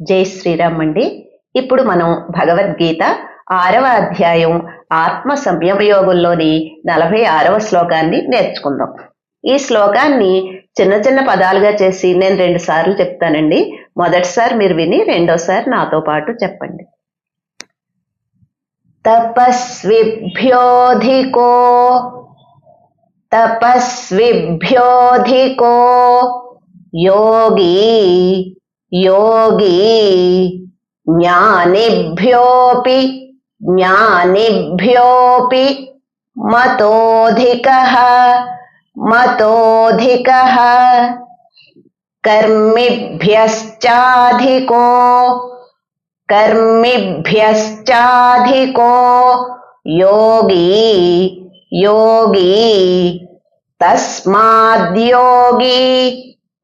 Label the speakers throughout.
Speaker 1: జై శ్రీరామ్ అండి. ఇప్పుడు మనం భగవద్గీత ఆరవ అధ్యాయం ఆత్మ సంయమయోగంలోని నలభై ఆరవ శ్లోకాన్ని నేర్చుకుందాం. ఈ శ్లోకాన్ని చిన్న చిన్న పదాలుగా చేసి నేను రెండు సార్లు చెప్తానండి. మొదటిసారి మీరు విని రెండోసారి నాతో పాటు చెప్పండి. తపస్విభ్యోధికో తపస్విభ్యోధికో యోగి योगी ज्ञानिभ्योऽपि ज्ञानिभ्योऽपि मतोऽधिकः मतोऽधिकः। कर्मिभ्यश्चाधिको कर्मिभ्यश्चाधिको योगी योगी। तस्माद्योगी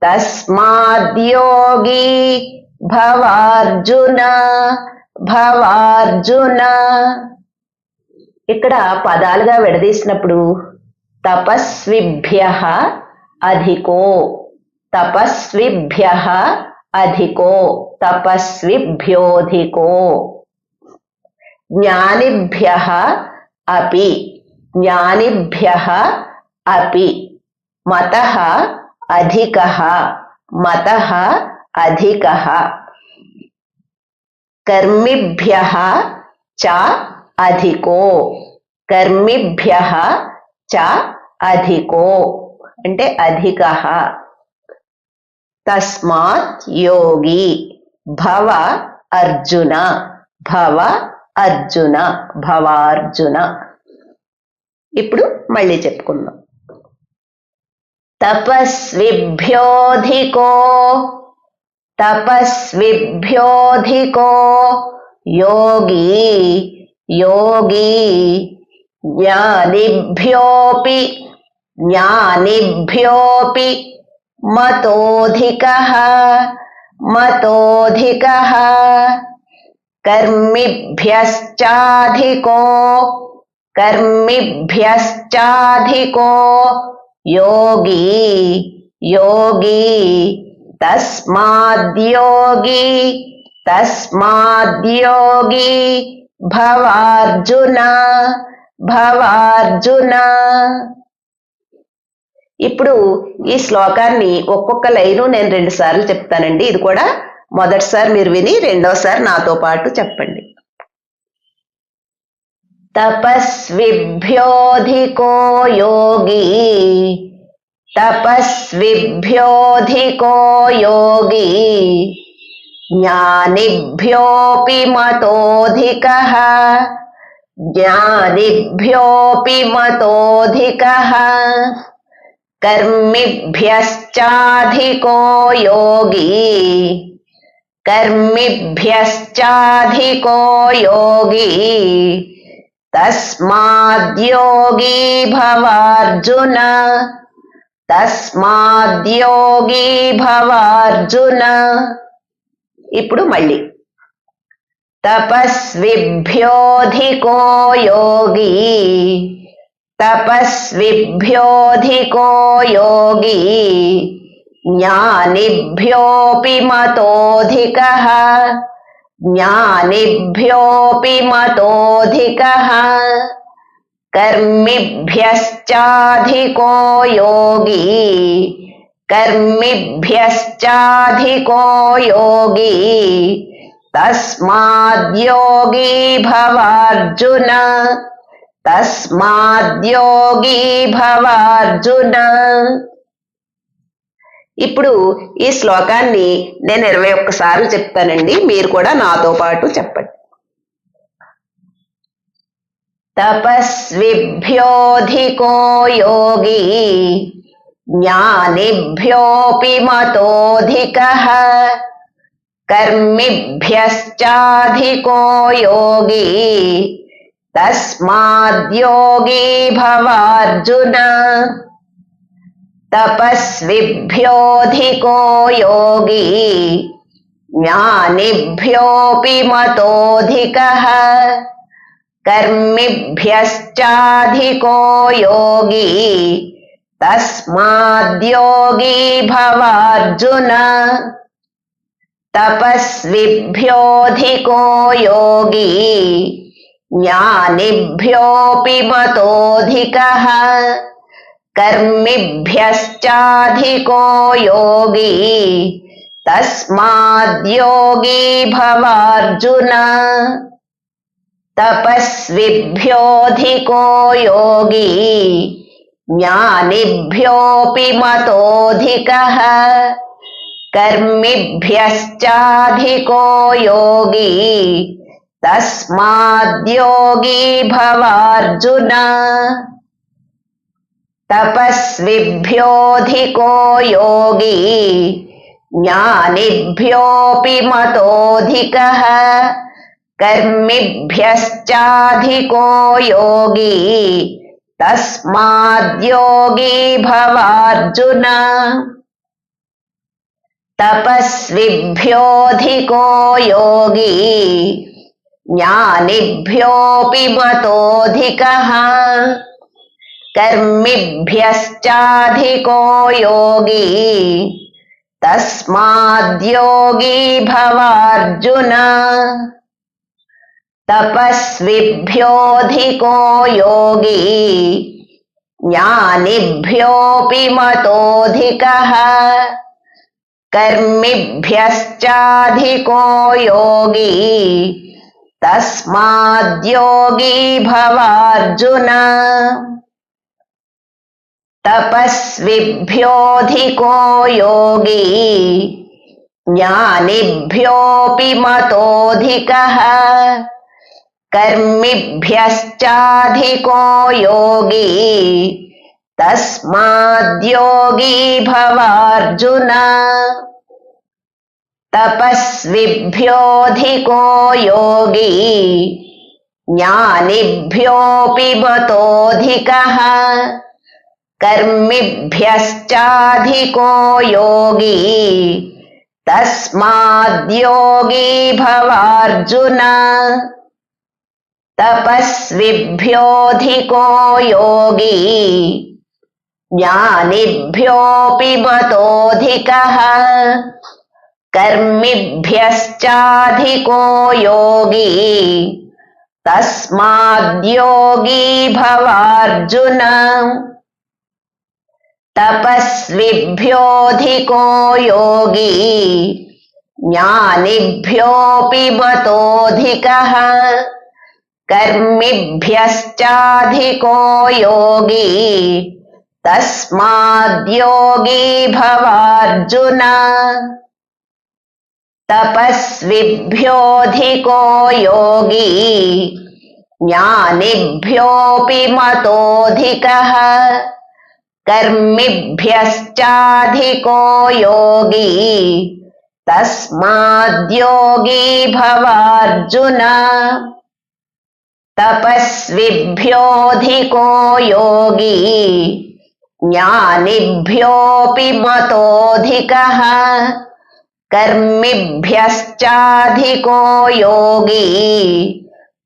Speaker 1: తస్మాద్యోగి భవార్జున భవార్జున. ఇక్కడ పదాలుగా విడదీసినప్పుడు తపస్విభ్య అధికో తపస్విభ్య అధికో తపస్విభ్యోధికో. జ్ఞానిభ్య అపి జ్ఞానిభ్య అపి మత అధిక మత అధిక. కర్మిభ్య చ అధికో. కర్మిభ్య చ అధికో. అంటే అధిక. తస్మాత్ యోగి భవ అర్జున భవ అర్జున భవార్జున. ఇప్పుడు మళ్ళీ చెప్పుకుందాం. तपस्विभ्योऽधिको तपस्विभ्योऽधिको योगी योगी ज्ञानिभ्योऽपि ज्ञानिभ्योऽपि मतोऽधिकः मतोऽधिकः कर्मिभ्यश्चाधिको कर्मिभ्यश्चाधिको యోగి యోగి తస్మాద్యోగి తస్మాద్యోగి భవార్జున భవార్జున. ఇప్పుడు ఈ శ్లోకాన్ని ఒక్కొక్క లైను నేను రెండు సార్లు చెప్తానండి. ఇది కూడా మొదటిసారి మీరు విని రెండోసారి నాతో పాటు చెప్పండి. तपस्विभ्योऽधिको योगी। तपस्विभ्योऽधिको योगी। ज्ञानिभ्योऽपि मतोऽधिकः। ज्ञानिभ्योऽपि मतोऽधिकः। कर्मिभ्यश्चाधिको योगी। कर्मिभ्यश्चाधिको योगी। तस्माद्योगी भवार्जुन తస్మాద్యోగి భవార్జున ఇప్పుడు మళ్ళీ తపస్విభ్యోధికో యోగి తపస్విభ్యోధికో యోగి జ్ఞానిభ్యోపి మతోధికः ज्ञानिभ्योऽपि मतोऽधिकः कर्मिभ्यश्चाधिको योगी। कर्मिभ्यश्चाधिको योगी। तस्माद्योगी भवार्जुन। तस्माद्योगी भवार्जुन। ఇప్పుడు ఈ శ్లోకాన్ని నేను ఇరవై ఒక్కసార్లు చెప్తానండి. మీరు కూడా నాతో పాటు చెప్పండి. తపస్విభ్యోధికో యోగి జ్ఞానిభ్యోపి మతోధిక కర్మిభ్యశ్చాధికో యోగి తస్మాద్యోగి భవార్జున. तपस्विभ्योऽधिको योगी ज्ञानिभ्योऽपि मतोऽधिकः कर्मिभ्यश्चाधिको योगी तस्माद्योगी भवार्जुन। तपस्विभ्योऽधिको योगी ज्ञानिभ्योऽपि मतोऽधिकः। कर्मिभ्यश्चाधिको योगी। तस्माद्योगी भवार्जुन। तपस्विभ्योऽधिको योगी। ज्ञानिभ्योऽपि मतोऽधिकः। कर्मिभ्यश्चाधिको योगी। तस्माद्योगी भवार्जुन। तपस्विभ्योऽधिको योगी ज्ञानिभ्योऽपि मतोऽधिकः कर्मिभ्यश्चाधिको योगी तस्माद्योगी भवार्जुन। तपस्विभ्योऽधिको योगी ज्ञानिभ्योऽपि मतोऽधिकः। कर्मिभ्यश्चाधिको योगी। तस्माद्योगी भवार्जुन। तपस्विभ्योऽधिको योगी। ज्ञानिभ्योऽपि मतोऽधिकः। कर्मिभ्यश्चाधिको योगी। तस्माद्योगी भवार्जुन। तपस्विभ्योऽधिको योगी। ज्ञानिभ्योऽपि मतोऽधिकः। कर्मिभ्यश्चाधिको योगी। तस्माद्योगी भवार्जुन। तपस्विभ्योऽधिको योगी। ज्ञानिभ्योऽपि मतोऽधिकः। कर्मिभ्यश्चाधिको योगी। तस्माद्योगी भवार्जुन। तपस्विभ्योऽधिको योगी। ज्ञानिभ्योऽपि मतोऽधिकः। कर्मिभ्यश्चाधिको योगी। तस्माद्योगी भवार्जुन। तपस्विभ्योऽधिको योगी ज्ञानिभ्योऽपि मतोऽधिकः कर्मिभ्यश्चाधिको योगी तस्माद्योगी भवार्जुन। तपस्विभ्योऽधिको योगी ज्ञानिभ्योऽपि मतोऽधिकः कर्मिभ्यश्चाधिको योगी। तस्माद्योगी भवार्जुन। तपस्विभ्योऽधिको योगी। ज्ञानिभ्योऽपि मतोऽधिकः। कर्मिभ्यश्चाधिको योगी।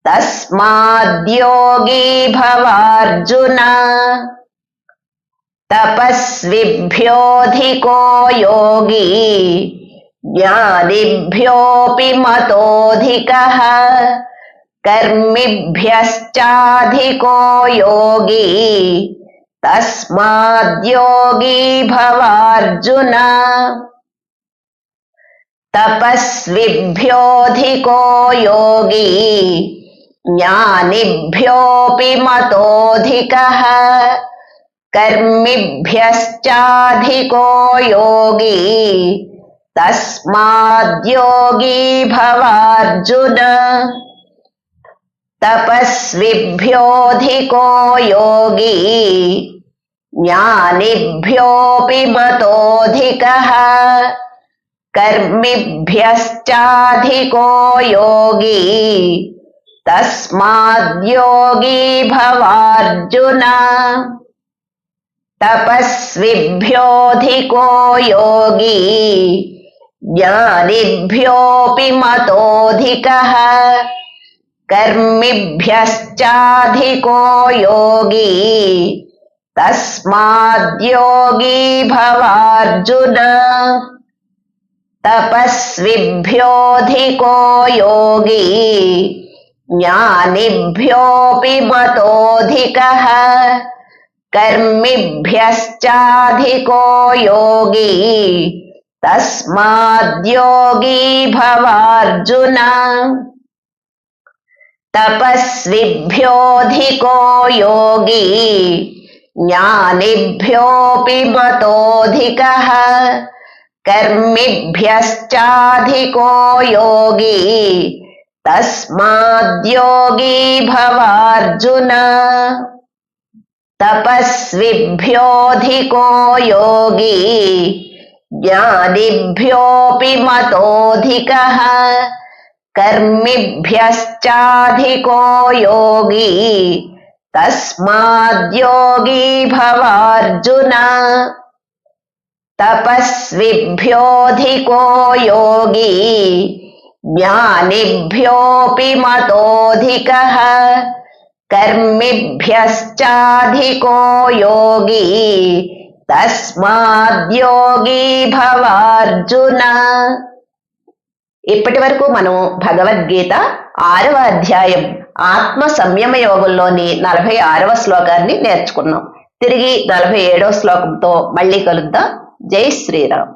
Speaker 1: तस्माद्योगी भवार्जुन। तपस्विभ्योऽधिको योगी ज्ञानिभ्योऽपि मतोऽधिकः कर्मिभ्यश्चाधिको योगी तस्माद्योगी भवार्जुन। तपस्विभ्योऽधिको योगी ज्ञानिभ्योऽपि मतोऽधिकः कर्मिभ्यश्चाधिको योगी। तस्माद्योगी भवार्जुन। तपस्विभ्योऽधिको योगी। ज्ञानिभ्योऽपि मतोऽधिकः। कर्मिभ्यश्चाधिको योगी। तस्माद्योगी भवार्जुन। तपस्विभ्योऽधिको योगी ज्ञानिभ्योऽपि मतोऽधिकः कर्मिभ्यश्चाधिको योगी तस्माद्योगी भवार्जुन। तपस्विभ्योऽधिको योगी ज्ञानिभ्योऽपि मतोऽधिकः। कर्मिभ्यश्चाधिको योगी। तस्माद्योगी भवार्जुन। तपस्विभ्योऽधिको योगी। ज्ञानिभ्योऽपि मतोऽधिकः। कर्मिभ्यश्चाधिको योगी। तस्माद्योगी भवार्जुन। तपस्विभ्योऽधिको योगी ज्ञानिभ्योऽपि मतोऽधिकः कर्मिभ्यश्चाधिको योगी तस्माद्योगी भवार्जुन। तपस्विभ्योऽधिको योगी ज्ञानिभ्योऽपि मतोऽधिकः కర్మిభ్యశ్చాధికో యోగి తస్మాద్యోగి భవార్జున ఇప్పటి వరకు మనం భగవద్గీత ఆరవ అధ్యాయం ఆత్మ సంయమ యోగంలోని నలభై ఆరవ శ్లోకాన్ని నేర్చుకున్నాం. తిరిగి నలభై ఏడవ శ్లోకంతో మళ్ళీ కలుద్దాం. జై శ్రీరామ్.